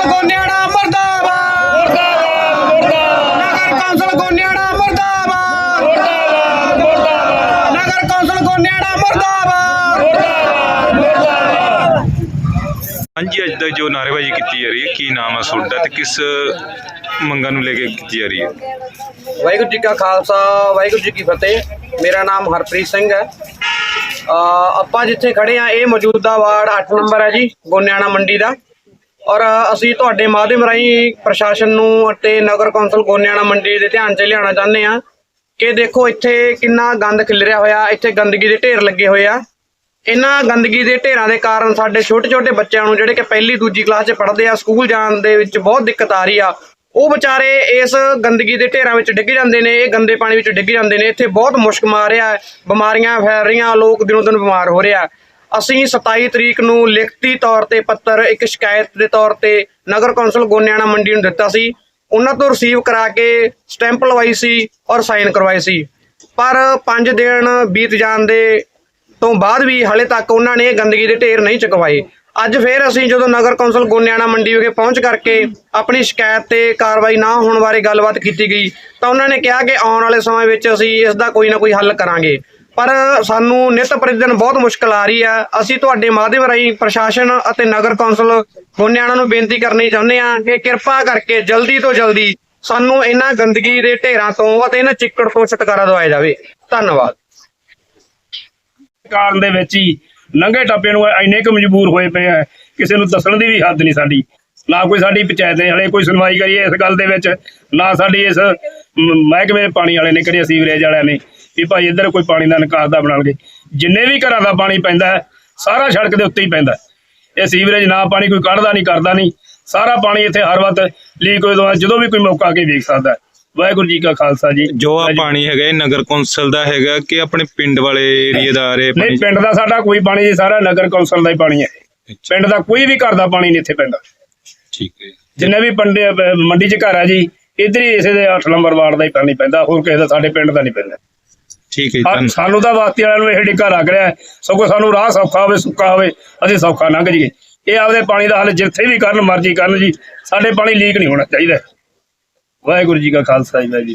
Council Goniana ਮਰਦਾਬਾਦ। ਨਗਰ council Goniana ਮਰਦਾਬਾਦ। ਨਗਰ ਕੌਂਸਲ ਗੋਨਿਆਣਾ ਮਰਦਾਬਾਦ। ਹਾਂਜੀ ਅੱਜ ਤੱਕ ਜੋ ਨਾਅਰੇਬਾਜ਼ੀ ਕੀਤੀ ਜਾ ਰਹੀ ਹੈ ਕੀ ਨਾਮ ਹੈ ਤੁਹਾਡਾ ਤੇ ਕਿਸ ਮੰਗਾਂ ਨੂੰ ਲੈ ਕੇ ਕੀਤੀ ਜਾ ਰਹੀ ਹੈ? ਵਾਹਿਗੁਰੂ ਜੀ ਕਾ ਖਾਲਸਾ ਵਾਹਿਗੁਰੂ ਜੀ ਕੀ ਫਤਿਹ। ਮੇਰਾ ਨਾਮ ਹਰਪ੍ਰੀਤ ਸਿੰਘ ਹੈ। ਅ, ਆਪਾਂ ਜਿੱਥੇ ਖੜੇ ਆ ਇਹ ਮੌਜੂਦਾ ਵਾਰਡ 8 ਨੰਬਰ ਹੈ ਜੀ ਗੋਨਿਆਣਾ ਮੰਡੀ ਦਾ। ਔਰ ਅਸੀਂ ਤੁਹਾਡੇ ਮਾਧਿਅਮ ਰਾਹੀਂ ਪ੍ਰਸ਼ਾਸਨ ਨੂੰ ਅਤੇ ਨਗਰ ਕੌਂਸਲ ਗੋਨਿਆਣਾ ਮੰਡੀ ਦੇ ਧਿਆਨ 'ਚ ਲਿਆਉਣਾ ਚਾਹੁੰਦੇ ਆ ਕਿ ਦੇਖੋ ਇੱਥੇ ਕਿੰਨਾ ਗੰਦ ਖਿਲਰਿਆ ਹੋਇਆ, ਇੱਥੇ ਗੰਦਗੀ ਦੇ ਢੇਰ ਲੱਗੇ ਹੋਏ ਆ। ਇਹਨਾਂ ਗੰਦਗੀ ਦੇ ਢੇਰਾਂ ਦੇ ਕਾਰਨ ਸਾਡੇ ਛੋਟੇ-ਛੋਟੇ ਬੱਚਿਆਂ ਨੂੰ ਜਿਹੜੇ ਕਿ ਪਹਿਲੀ ਦੂਜੀ ਕਲਾਸ 'ਚ ਪੜ੍ਹਦੇ ਆ, ਸਕੂਲ ਜਾਣ ਦੇ ਵਿੱਚ ਬਹੁਤ ਦਿੱਕਤ ਆ ਰਹੀ ਆ, ਉਹ ਵਿਚਾਰੇ ਇਸ ਗੰਦਗੀ ਦੇ ਢੇਰਾਂ ਵਿੱਚ ਡਿੱਗ ਜਾਂਦੇ ਨੇ, ਇਹ ਗੰਦੇ ਪਾਣੀ ਵਿੱਚ ਡਿੱਗ ਜਾਂਦੇ ਨੇ। ਇੱਥੇ ਬਹੁਤ ਮੁਸ਼ਕ ਮਾਰ ਰਿਹਾ ਬਿਮਾਰੀਆਂ ਫੈਲ ਰਹੀਆਂ, ਲੋਕ ਦਿਨੋਂ ਦਿਨ ਬਿਮਾਰ ਹੋ ਰਿਹਾ ਅਸੀਂ 27 ਤਰੀਕ ਨੂੰ ਲਿਖਤੀ ਤੌਰ ਤੇ ਪੱਤਰ, ਇੱਕ ਸ਼ਿਕਾਇਤ ਦੇ ਤੌਰ ਤੇ ਨਗਰ ਕੌਂਸਲ ਗੋਨਿਆਣਾ ਮੰਡੀ ਨੂੰ ਦਿੱਤਾ ਸੀ। ਉਹਨਾਂ ਤੋਂ ਰਿਸੀਵ ਕਰਾ ਕੇ ਸਟੈਂਪ ਲਵਾਈ ਸੀ ਔਰ ਸਾਈਨ ਕਰਵਾਏ ਸੀ। ਪਰ 5 ਦਿਨ ਬੀਤ ਜਾਣ ਦੇ ਤੋਂ ਬਾਅਦ ਵੀ ਹਲੇ ਤੱਕ ਉਹਨਾਂ ਨੇ ਗੰਦਗੀ ਦੇ ਢੇਰ ਨਹੀਂ ਚੁਕਵਾਏ। ਅੱਜ ਫੇਰ ਅਸੀਂ ਜਦੋਂ ਨਗਰ ਕੌਂਸਲ ਗੋਨਿਆਣਾ ਮੰਡੀ ਵਿਖੇ ਪਹੁੰਚ ਕਰਕੇ ਆਪਣੀ ਸ਼ਿਕਾਇਤ ਤੇ ਕਾਰਵਾਈ ਨਾ ਹੋਣ ਬਾਰੇ ਗੱਲਬਾਤ ਕੀਤੀ ਗਈ, ਤਾਂ ਉਹਨਾਂ ਨੇ ਕਿਹਾ ਕਿ ਆਉਣ ਵਾਲੇ ਸਮੇਂ ਵਿੱਚ ਅਸੀਂ ਇਸ ਦਾ ਕੋਈ ਨਾ ਕੋਈ ਹੱਲ ਕਰਾਂਗੇ। ਪਰ ਸਾਨੂੰ ਨਿਤ ਪ੍ਰਤੀ ਦਿਨ ਬਹੁਤ ਮੁਸ਼ਕਲ ਆ ਰਹੀ ਹੈ ਅਸੀਂ ਤੁਹਾਡੇ ਮਾਧਿਅਮ ਰਾਹੀਂ ਪ੍ਰਸ਼ਾਸਨ ਅਤੇ ਨਗਰ ਕੌਂਸਲ ਗੋਨਿਆਣਾ ਨੂੰ ਬੇਨਤੀ ਕਰਨੀ ਚਾਹੁੰਦੇ ਹਾਂ ਕਿ ਕਿਰਪਾ ਕਰਕੇ ਜਲਦੀ ਤੋਂ ਜਲਦੀ ਸਾਨੂੰ ਇਹਨਾਂ ਗੰਦਗੀ ਦੇ ਢੇਰਾਂ ਤੋਂ ਅਤੇ ਇਹਨਾਂ ਚਿੱਕੜ ਤੋਂ ਛੁਟਕਾਰਾ ਦਿਵਾਇਆ ਜਾਵੇ। ਧੰਨਵਾਦ। ਕਾਰਨ ਦੇ ਵਿੱਚ ਹੀ ਲੰਘੇ ਟੱਪੇ ਨੂੰ ਇੰਨੇ ਕੁ ਮਜਬੂਰ ਹੋਏ ਪਏ ਆ, ਕਿਸੇ ਨੂੰ ਦੱਸਣ ਦੀ ਵੀ ਹੱਦ ਨਹੀਂ ਸਾਡੀ। ਨਾ ਕੋਈ ਸਾਡੀ ਪੰਚਾਇਤ ਨੇ ਹਲੇ ਕੋਈ ਸੁਣਵਾਈ ਕਰੀ ਇਸ ਗੱਲ ਦੇ ਵਿੱਚ, ਨਾ ਸਾਡੀ ਇਸ ਮਹਿਕਮੇ ਦੇ ਪਾਣੀ ਵਾਲੇ ਨੇ ਕਿਹੜੇ ਸੀਵਰੇਜ ਵਾਲਿਆਂ ਨੇ। ਵੀ ਭਾਈ ਇੱਧਰ ਕੋਈ ਪਾਣੀ ਦਾ ਨਿਕਾਸ ਦਾ ਬਣਾਉਣਗੇ। ਜਿੰਨੇ ਵੀ ਘਰਾਂ ਦਾ ਪਾਣੀ ਪੈਂਦਾ ਹੈ, ਸਾਰਾ ਸੜਕ ਦੇ ਉੱਤੇ ਹੀ ਪੈਂਦਾ ਹੈ। ਇਹ ਸੀਵਰੇਜ ਨਾ ਪਾਣੀ ਕੋਈ ਕੱਢਦਾ ਨਹੀਂ ਕਰਦਾ ਨਹੀਂ। ਸਾਰਾ ਪਾਣੀ ਇੱਥੇ ਹਰ ਵਕਤ ਲੀਕ ਹੋਏ ਤੋਂ ਜਦੋਂ ਵੀ ਕੋਈ ਮੌਕਾ ਆ ਕੇ ਵੇਖ ਸਕਦਾ ਹੈ। ਵਾਹਿਗੁਰੂ ਜੀ ਕਾ ਖਾਲਸਾ ਜੀ। ਜੋ ਆ ਪਾਣੀ ਹੈਗਾ ਇਹ ਨਗਰ ਕੌਂਸਲ ਦਾ ਹੈਗਾ ਕਿ ਆਪਣੇ ਪਿੰਡ ਵਾਲੇ ਏਰੀਏ ਦਾ ਆ ਰਿਹਾ ਨਹੀਂ ਪਿੰਡ ਦਾ ਸਾਡਾ ਕੋਈ ਪਾਣੀ ਨਹੀਂ ਸਾਰਾ ਨਗਰ ਕੌਂਸਲ ਦਾ ਹੀ ਪਾਣੀ ਹੈ। ਪਿੰਡ ਦਾ ਕੋਈ ਵੀ ਘਰ ਦਾ ਪਾਣੀ ਨਹੀਂ ਇੱਥੇ ਪੈਂਦਾ। ਠੀਕ ਹੈ। ਜਿੰਨੇ ਵੀ ਪੰਡੇ ਮੰਡੀ 'ਚ ਘਰ ਆ ਜੀ ਇਧਰ ਹੀ ਇਸੇ ਦੇ 8 ਨੰਬਰ ਵਾਰਡ ਦਾ ਹੀ ਪਾਣੀ ਪੈਂਦਾ ਹੋਰ ਕਿਸੇ ਦਾ ਸਾਡੇ ਪਿੰਡ ਦਾ ਨਹੀਂ ਪੈਂਦਾ। ਠੀਕ ਹੈ ਜੀ, ਸਾਨੂੰ ਤਾਂ ਵਾਸਤੇ ਵਾਲਿਆਂ ਨੂੰ ਇਹ ਢਿੱਕਾ ਲੱਗ ਰਿਹਾ। ਸਗੋਂ ਸਾਨੂੰ ਰਾਹ ਸੌਖਾ ਹੋਵੇ ਸੁੱਕਾ ਹੋਵੇ ਅਸੀਂ ਸੌਖਾ ਲੰਘ ਜਾਈਏ। ਇਹ ਆਪਦੇ ਪਾਣੀ ਦਾ ਹੱਲ ਜਿੱਥੇ ਵੀ ਕਰਨ ਮਰਜ਼ੀ ਕਰਨ ਜੀ। ਸਾਡੇ ਪਾਣੀ ਲੀਕ ਨਹੀਂ ਹੋਣਾ ਚਾਹੀਦਾ। ਵਾਹਿਗੁਰੂ ਜੀ ਕਾ ਖਾਲਸਾ ਜੀ ਵਾਹਿਗੁਰੂ ਜੀ